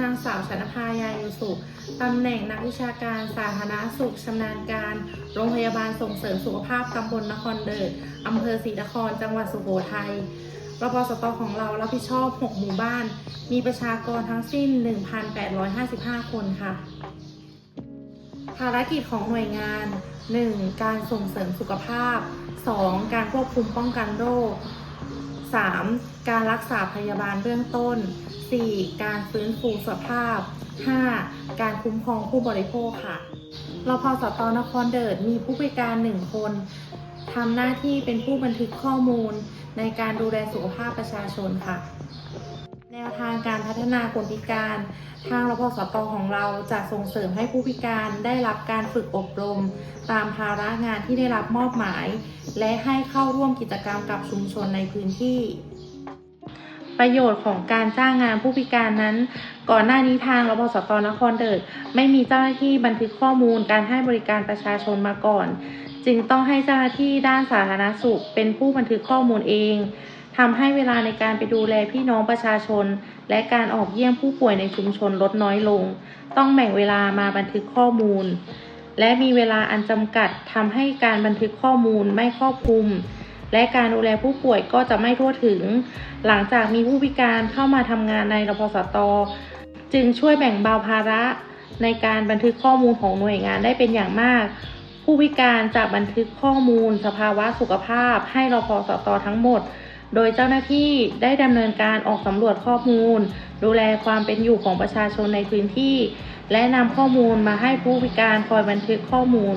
นางสาวชนภายายุสุตำแหน่งนักวิชาการสาธารณสุขชำนาญการ โรงพยาบาลส่งเสริมสุขภาพตำบลนครเดิดอำเภอศรีนคร จังหวัดสุโขทัยรพสตของเรารับผิดชอบ 6 หมู่บ้าน มีประชากรทั้งสิ้น 1,855 คนค่ะ ภารกิจของหน่วยงาน 1. การส่งเสริมสุขภาพ 2. การควบคุมป้องกันโรค 3. การรักษาพยาบาลเบื้องต้น 4. การฟื้นฟูสภาพ 5. การคุ้มครองผู้บริโภคค่ะรพสตนครเดิดมีผู้บริการ 1 คนทำหน้าที่เป็นผู้บันทึกข้อมูลในการดูแลสุขภาพประชาชนค่ะ แนวทางการพัฒนาคนพิการ ทางรพสตของเราจะส่งเสริมให้ผู้พิการได้รับการฝึกอบรม ตามภาระงานที่ได้รับมอบหมาย และให้เข้าร่วมกิจกรรมกับชุมชนในพื้นที่ ประโยชน์ของการจ้างงานผู้พิการนั้น ก่อนหน้านี้ทางรพสตนครเดิดไม่มีเจ้าหน้าที่บันทึกข้อมูลการให้บริการประชาชนมาก่อน จึงต้องให้เจ้าหน้าที่ด้านสาธารณสุข เป็นผู้บันทึกข้อมูลเองทำให้เวลาในการไปดูแลพี่น้องประชาชน และการออกเยี่ยมผู้ป่วยในชุมชนลดน้อยลง ต้องแบ่งเวลามาบันทึกข้อมูล และมีเวลาอันจำกัดทำให้การบันทึกข้อมูลไม่ครอบคลุม และการดูแลผู้ป่วยก็จะไม่ทั่วถึง หลังจากมีผู้พิการเข้ามาทำงานในรพสต จึงช่วยแบ่งเบาภาระในการบันทึกข้อมูลของหน่วยงานได้เป็นอย่างมาก ผู้พิการจะบันทึกข้อมูล สภาวะสุขภาพ ให้รพสตทั้งหมด โดยเจ้าหน้าที่ได้ดำเนินการออกสำรวจข้อมูล ดูแลความเป็นอยู่ของประชาชนในพื้นที่ และนำข้อมูลมาให้ผู้พิการคอยบันทึกข้อมูล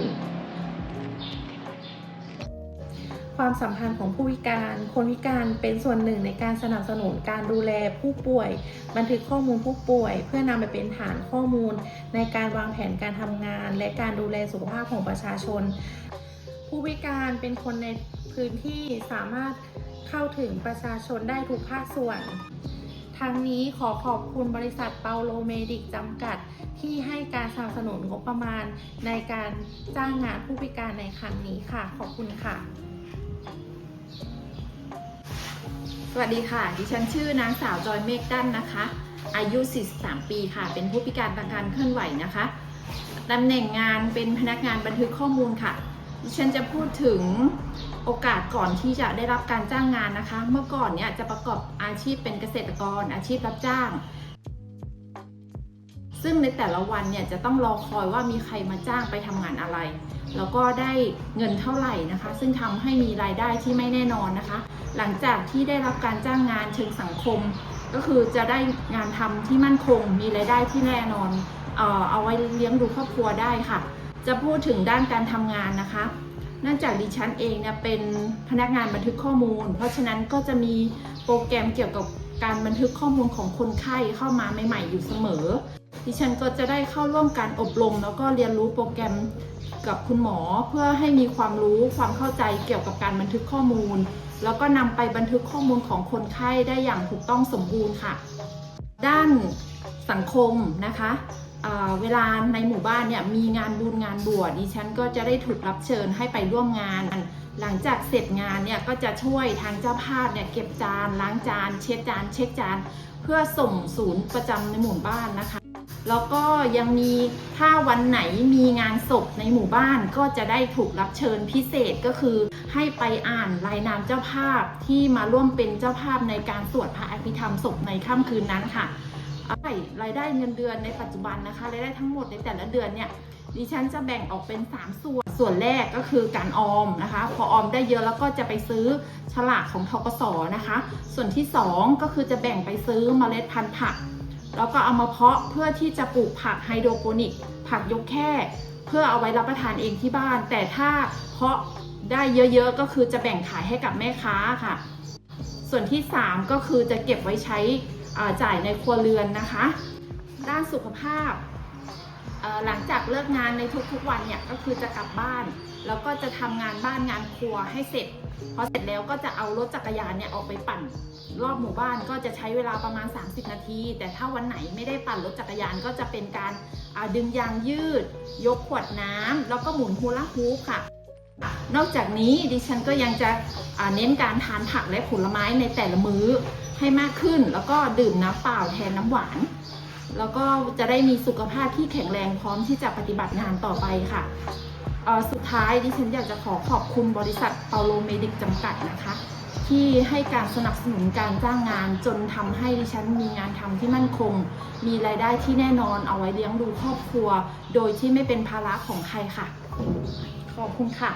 ความสัมพันธ์ของผู้พิการ คนพิการเป็นส่วนหนึ่งในการสนับสนุนการดูแลผู้ป่วย บันทึกข้อมูลผู้ป่วย เพื่อนำไปเป็นฐานข้อมูล ในการวางแผนการทำงาน และการดูแลสุขภาพของประชาชน ผู้พิการเป็นคนในพื้นที่สามารถเข้าถึงประชาชนได้ทุกภาคส่วนทางนี้ขอขอบคุณบริษัทเปาโลเมดิกจำกัด ที่ให้การสนับสนุนงบประมาณในการจ้างงานผู้พิการในครั้งนี้ค่ะ ขอบคุณค่ะ สวัสดีค่ะ ดิฉันชื่อนางสาวจอยเมฆดันนะคะ อายุ 43 ปีค่ะ เป็นผู้พิการทางการเคลื่อนไหวนะคะ ตำแหน่งงานเป็นพนักงานบันทึกข้อมูลค่ะ ดิฉันจะพูดถึงโอกาสก่อนที่จะได้รับการจ้างงานนะคะ เมื่อก่อนเนี่ยจะประกอบอาชีพเป็นเกษตรกร อาชีพรับจ้าง ซึ่งในแต่ละวันเนี่ยจะต้องรอคอยว่ามีใครมาจ้างไปทำงานอะไร แล้วก็ได้เงินเท่าไหร่นะคะ ซึ่งทำให้มีรายได้ที่ไม่แน่นอนนะคะ หลังจากที่ได้รับการจ้างงานเชิงสังคม ก็คือจะได้งานทำที่มั่นคง มีรายได้ที่แน่นอนเอ่อเอาไว้เลี้ยงดูครอบครัวได้ค่ะ จะพูดถึงด้านการทำงานนะคะเนื่องจากดิฉันเองเนี่ยเป็นพนักงานบันทึกข้อมูล เพราะฉะนั้นก็จะมีโปรแกรมเกี่ยวกับการบันทึกข้อมูลของคนไข้เข้ามาใหม่ ๆ อยู่เสมอ ดิฉันก็จะได้เข้าร่วมการอบรม แล้วก็เรียนรู้โปรแกรม กับคุณหมอเพื่อให้มีความรู้ความเข้าใจเกี่ยวกับการบันทึกข้อมูล แล้วก็นำไปบันทึกข้อมูลของคนไข้ได้อย่างถูกต้องสมบูรณ์ค่ะ ด้านสังคมนะคะเวลาในหมู่บ้านเนี่ยมีงานบุญงานบวชดิฉันก็จะได้ถูกรับเชิญให้ไปร่วมงาน หลังจากเสร็จงานเนี่ยก็จะช่วยทางเจ้าภาพเนี่ยเก็บจานล้างจาน เช็ดจาน เช็คจาน เพื่อส่งศูนย์ประจำในหมู่บ้านนะคะ แล้วก็ยังมีถ้าวันไหนมีงานศพในหมู่บ้านก็จะได้ถูกรับเชิญพิเศษก็คือ ให้ไปอ่านรายนามเจ้าภาพที่มาร่วมเป็นเจ้าภาพในการสวดพระอภิธรรมศพในค่ำคืนนั้นค่ะรายได้เงินเดือนในปัจจุบันนะคะรายได้ทั้งหมดในแต่ละเดือนเนี่ยดิฉันจะแบ่งออกเป็น 3 ส่วน ส่วนแรกก็คือการออมนะคะ พอออมได้เยอะแล้วก็จะไปซื้อฉลากของทกสนะคะ ส่วนที่ 2 ก็คือจะแบ่งไปซื้อเมล็ดพันธุ์ผัก แล้วก็เอามาเพาะเพื่อที่จะปลูกผักไฮโดรโปนิก ผักยกแค่ เพื่อเอาไว้รับประทานเองที่บ้าน แต่ถ้าเพาะได้เยอะๆ ก็คือจะแบ่งขายให้กับแม่ค้าค่ะ ส่วนที่ 3 ก็คือจะเก็บไว้ใช้จ่ายในครัวเรือนนะคะ ด้านสุขภาพ หลังจากเลิกงานในทุกๆวันเนี่ยก็คือจะกลับบ้าน แล้วก็จะทำงานบ้านงานครัวให้เสร็จพอเสร็จแล้วก็จะเอารถจักรยานเนี่ยออกไปปั่น รอบหมู่บ้านก็จะใช้เวลาประมาณ 30 นาที แต่ถ้าวันไหนไม่ได้ปั่นรถจักรยานก็จะเป็นการดึงยางยืด ยกขวดน้ำแล้วก็หมุนฮูลาฮูปค่ะ นอกจากนี้ดิฉันก็ยังจะเน้นการทานผักและผลไม้ในแต่ละมื้อให้มากขึ้น แล้วก็ดื่มน้ำเปล่าแทนน้ำหวาน แล้วก็จะได้มีสุขภาพที่แข็งแรงพร้อมที่จะปฏิบัติงานต่อไปค่ะ สุดท้ายดิฉันอยากจะขอขอบคุณบริษัทเปาโลเมดิกจำกัดนะคะ ที่ให้การสนับสนุนการจ้างงานจนทำให้ดิฉันมีงานทำที่มั่นคง มีรายได้ที่แน่นอนเอาไว้เลี้ยงดูครอบครัว โดยที่ไม่เป็นภาระของใครค่ะ ขอบคุณค่ะ